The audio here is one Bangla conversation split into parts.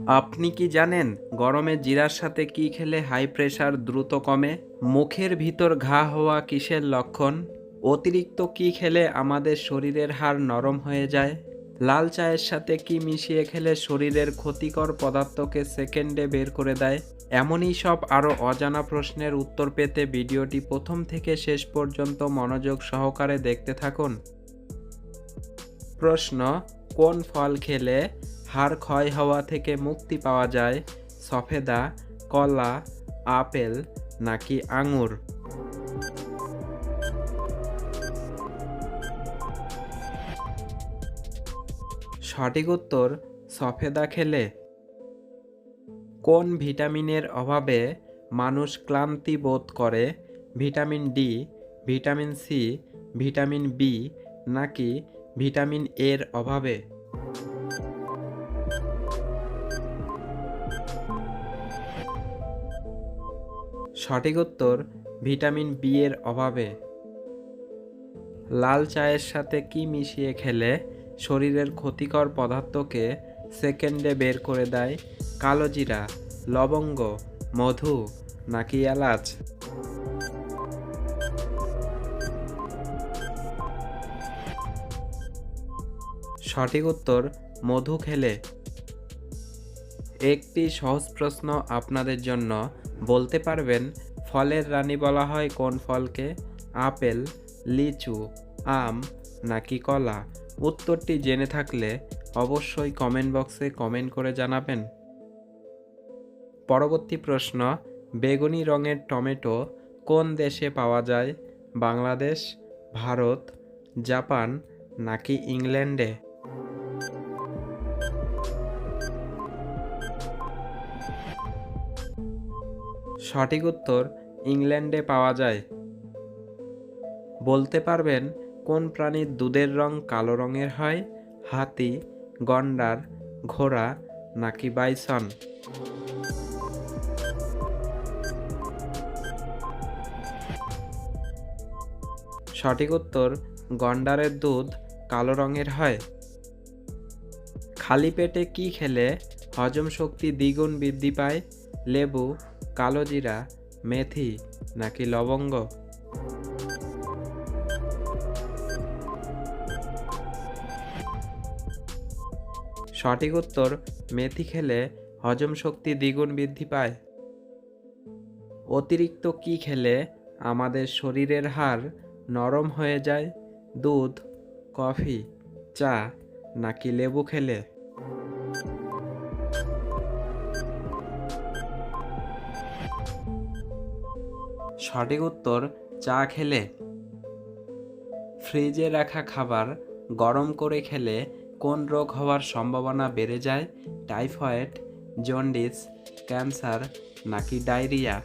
আপনি কি জানেন গরমে জিরার সাথে কি খেলে হাই প্রেশার দ্রুত কমে? মুখের ভিতর ঘা হওয়া কিসের লক্ষণ? অতিরিক্ত কি খেলে আমাদের শরীরের হাড় নরম হয়ে যায়? লাল চায়ের সাথে কি মিশিয়ে খেলে শরীরের ক্ষতিকর পদার্থকে সেকেন্ডে বের করে দেয়? এমনই সব আরও অজানা প্রশ্নের উত্তর পেতে ভিডিওটি প্রথম থেকে শেষ পর্যন্ত মনোযোগ সহকারে দেখতে থাকুন। প্রশ্ন, কোন ফল খেলে হাড় ক্ষয় হওয়া থেকে মুক্তি পাওয়া যায় সফেদা, কলা, আপেল নাকি আঙুর। সঠিক উত্তর, সফেদা খেলে। কোন ভিটামিনের অভাবে মানুষ ক্লান্তি বোধ করে? Vitamin D, vitamin C, vitamin B নাকি ভিটামিন এর অভাবে? সঠিক উত্তর ভিটামিন বি এর অভাবে। লাল চায়ের সাথে কি মিশিয়ে খেলে শরীরের ক্ষতিকর পদার্থকে সেকেন্ডে বের করে দেয় কালো জিরা, লবঙ্গ, মধু নাকি এলাচ? সঠিক উত্তর, মধু খেলে একটি সহজ প্রশ্ন আপনাদের জন্য। বলতে পারবেন, ফলের রানী বলা হয় কোন ফলকে? আপেল, লিচু, আম নাকি কলা? উত্তরটি জেনে থাকলে অবশ্যই কমেন্ট বক্সে কমেন্ট করে জানাবেন। পরবর্তী প্রশ্ন, বেগুনি রঙের টমেটো কোন দেশে পাওয়া যায়? বাংলাদেশ, ভারত, জাপান নাকি ইংল্যান্ডে? সঠিক উত্তর ইংল্যান্ডে পাওয়া যায়। বলতে পারবেন কোন প্রাণীর দুধের রং কালো রঙের হয়? হাতি, গন্ডার, ঘোড়া নাকি বাইসন? সঠিক উত্তর গন্ডারের দুধ কালো রঙের হয়। খালি পেটে কি খেলে হজম শক্তি দ্বিগুণ বৃদ্ধি পায়? লেবু কালোজিরা মেথি নাকি লবঙ্গ? সঠিক উত্তর, মেথি খেলে হজম শক্তি দ্বিগুণ বৃদ্ধি পায়। অতিরিক্ত কি খেলে আমাদের শরীরের হাড় নরম হয়ে যায়? দুধ, কফি, চা নাকি লেবু খেলে? সঠিক উত্তর, চা খেলে। ফ্রিজে রাখা খাবার গরম করে খেলে কোন রোগ হওয়ার সম্ভাবনা বেড়ে যায়? টাইফয়েড, জন্ডিস, ক্যান্সার নাকি ডায়রিয়া?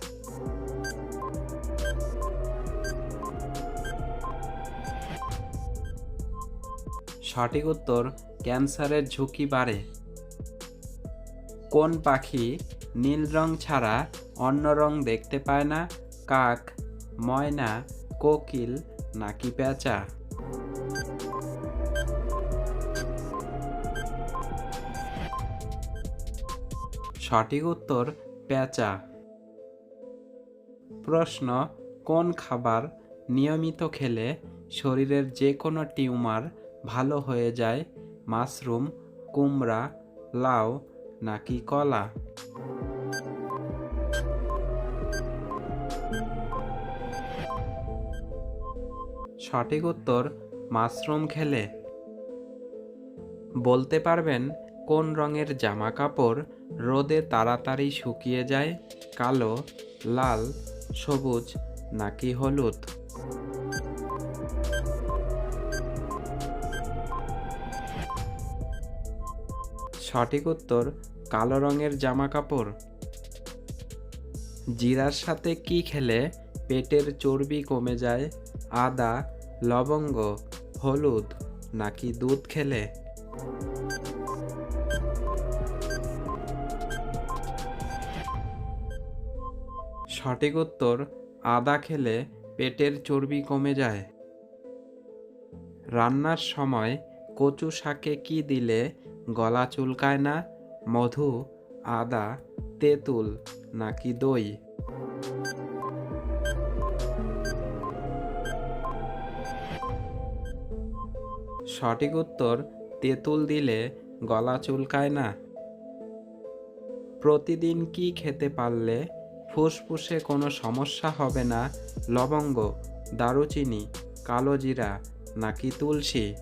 সঠিক উত্তর, ক্যান্সারের ঝুঁকি বাড়ে। কোন পাখি নীল রং ছাড়া অন্য রং দেখতে পায় না? কাক, ময়না, কোকিল নাকি পেঁচা? সঠিক উত্তর, পেঁচা। প্রশ্ন, কোন খাবার নিয়মিত খেলে শরীরের যে কোনো টিউমার ভালো হয়ে যায়? মাশরুম, কুমড়া, লাউ নাকি কলা? সঠিক উত্তর মাশরুম খেলে। বলতে পারবেন, কোন রঙের জামা কাপড় রোদে তাড়াতাড়ি শুকিয়ে যায়, কালো, লাল, সবুজ নাকি হলুদ? সঠিক উত্তর, কালো রঙের জামা কাপড় জিরার সাথে কি খেলে পেটের চর্বি কমে যায় আদা, লবঙ্গ, হলুদ নাকি দুধ খেলে? সঠিক উত্তর, আদা খেলে পেটের চর্বি কমে যায়। রান্নার সময় কচু শাকে কি দিলে গলা চুলকায় না? মধু, আদা, তেঁতুল নাকি দই? সঠিক উত্তর তেঁতুল দিলে গলা চুলকায় না। প্রতিদিন কি খেতে পারলে ফুসফুসে কোনো সমস্যা হবে না? লবঙ্গ, দারুচিনি, কালো জিরা নাকি তুলসী?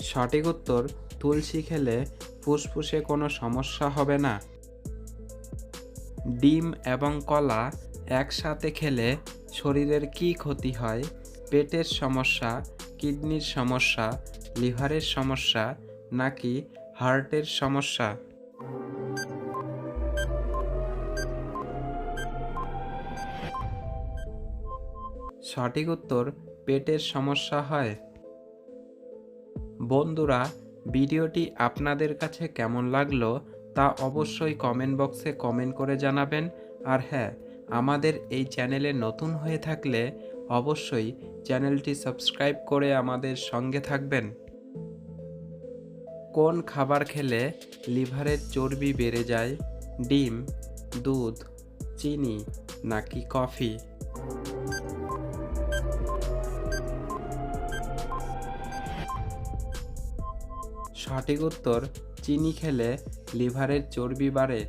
সঠিক উত্তর, তুলসী খেলে ফুসফুসে কোনো সমস্যা হবে না। ডিম এবং কলা একসাথে খেলে শরীরের কি ক্ষতি হয়? পেটের সমস্যা, কিডনির সমস্যা, লিভারের সমস্যা নাকি হার্টের সমস্যা? সঠিক উত্তর, পেটের সমস্যা হয়। বন্ধুরা, ভিডিওটি আপনাদের কাছে কেমন লাগল তা অবশ্যই কমেন্ট বক্সে কমেন্ট করে জানাবেন। আর হ্যাঁ আমাদের এই চ্যানেলে নতুন হয়ে থাকলে অবশ্যই চ্যানেলটি সাবস্ক্রাইব করে আমাদের সঙ্গে থাকবেন। কোন খাবার খেলে লিভারের চর্বি বেড়ে যায়? ডিম, দুধ, চিনি নাকি কফি? সঠিক উত্তর, চিনি খেলে লিভারের চর্বি বাড়ে।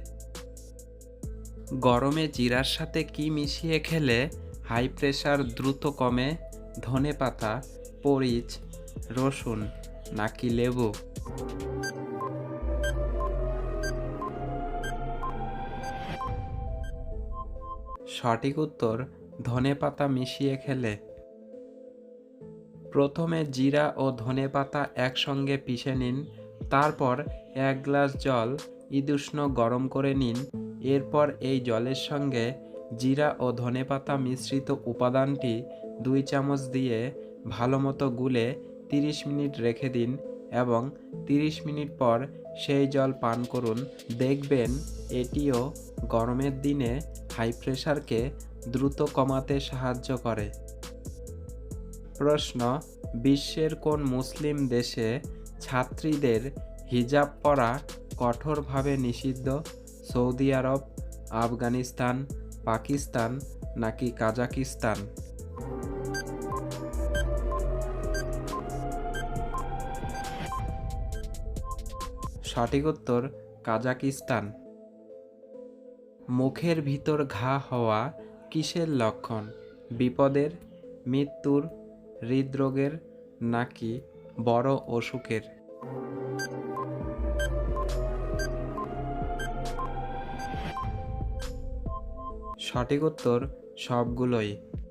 গরমে জিরার সাথে কি মিশিয়ে খেলে হাই প্রেশার দ্রুত কমে? ধনে পাতা পরিচ রসুন, নাকি লেবু? সঠিক উত্তর, ধনে পাতা মিশিয়ে খেলে। প্রথমে জিরা ও ধনে পাতা একসঙ্গে পিষে নিন। তারপর এক গ্লাস জল ইদুষ্ণ গরম করে নিন। এরপর এই জলের সঙ্গে জিরা ও ধনেপাতা মিশ্রিত উপাদানটি দুই চামচ দিয়ে ভালো মতো গুলে তিরিশ মিনিট রেখে দিন এবং তিরিশ মিনিট পর সেই জল পান করুন। দেখবেন এটিও গরমের দিনে হাই প্রেশারকে দ্রুত কমাতে সাহায্য করে। প্রশ্ন, বিশ্বের কোন মুসলিম দেশে ছাত্রীদের হিজাব পরা কঠোরভাবে নিষিদ্ধ সৌদি আরব, আফগানিস্তান, পাকিস্তান নাকি কাজাকিস্তান? সঠিক উত্তর, কাজাকিস্তান। মুখের ভিতর ঘা হওয়া কিসের লক্ষণ? বিপদের, মৃত্যুর, হৃদরোগের নাকি বড় অসুখের সঠিক উত্তর সবগুলোই।